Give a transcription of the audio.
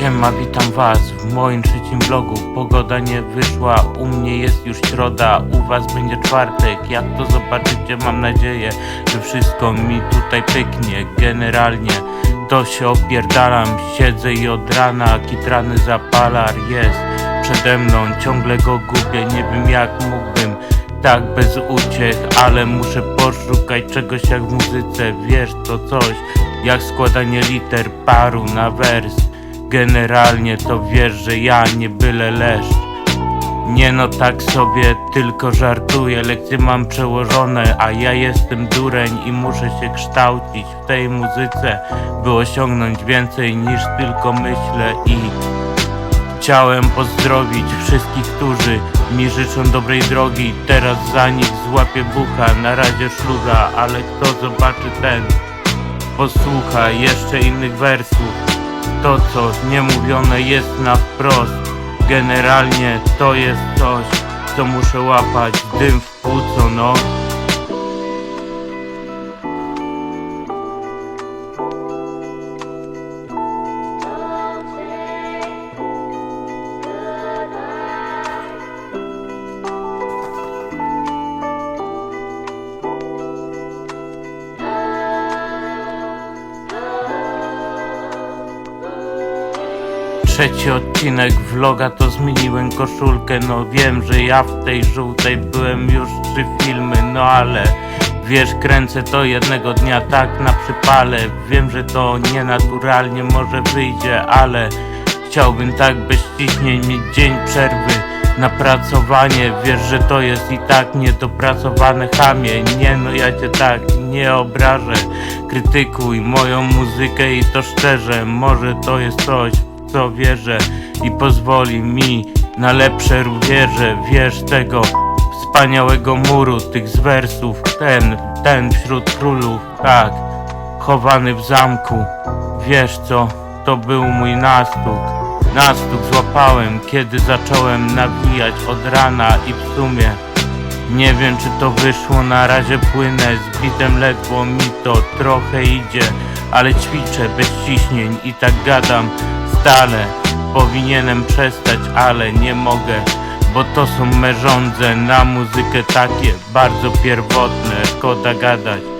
Siema, witam was w moim trzecim vlogu. Pogoda nie wyszła, u mnie jest już środa U was będzie czwartek, jak to zobaczycie mam nadzieję Że wszystko mi tutaj pyknie? Generalnie to się opierdalam Siedzę i od rana kitrany zapalar jest Przede mną, ciągle go gubię Nie wiem jak mógłbym tak bez uciech Ale muszę poszukać czegoś jak w muzyce. Wiesz to coś jak składanie liter paru na wers Generalnie to wiesz, że ja nie byle leszcz. Nie no tak sobie tylko żartuję Lekcje mam przełożone, a ja jestem dureń I muszę się kształcić w tej muzyce By osiągnąć więcej niż tylko myślę i Chciałem pozdrowić wszystkich, którzy mi życzą dobrej drogi. Teraz za nich złapię bucha, na razie szluga Ale kto zobaczy ten posłucha jeszcze innych wersów To co niemówione jest na wprost. Generalnie to jest coś co muszę łapać Dym w płuco no Trzeci odcinek vloga to zmieniłem koszulkę. No wiem, że ja w tej żółtej byłem już trzy filmy No ale wiesz, kręcę to jednego dnia tak na przypale. Wiem, że to nienaturalnie może wyjdzie, ale Chciałbym tak bez ciśnień mieć dzień przerwy na pracowanie. Wiesz, że to jest i tak niedopracowane chamie. Nie no, ja cię tak nie obrażę. Krytykuj moją muzykę i to szczerze. Może to jest coś, co wierzę I pozwoli mi na lepsze wierzę Wiesz tego wspaniałego muru tych z wersów Ten, ten wśród królów, tak Chowany w zamku. Wiesz co, to był mój nastuk Nastuk złapałem, kiedy zacząłem nawijać od rana i w sumie. Nie wiem czy to wyszło, na razie płynę Z bitem ledwo mi to trochę idzie Ale ćwiczę bez ciśnień i tak gadam stale Powinienem przestać, ale nie mogę Bo to są me żądze na muzykę takie Bardzo pierwotne, szkoda gadać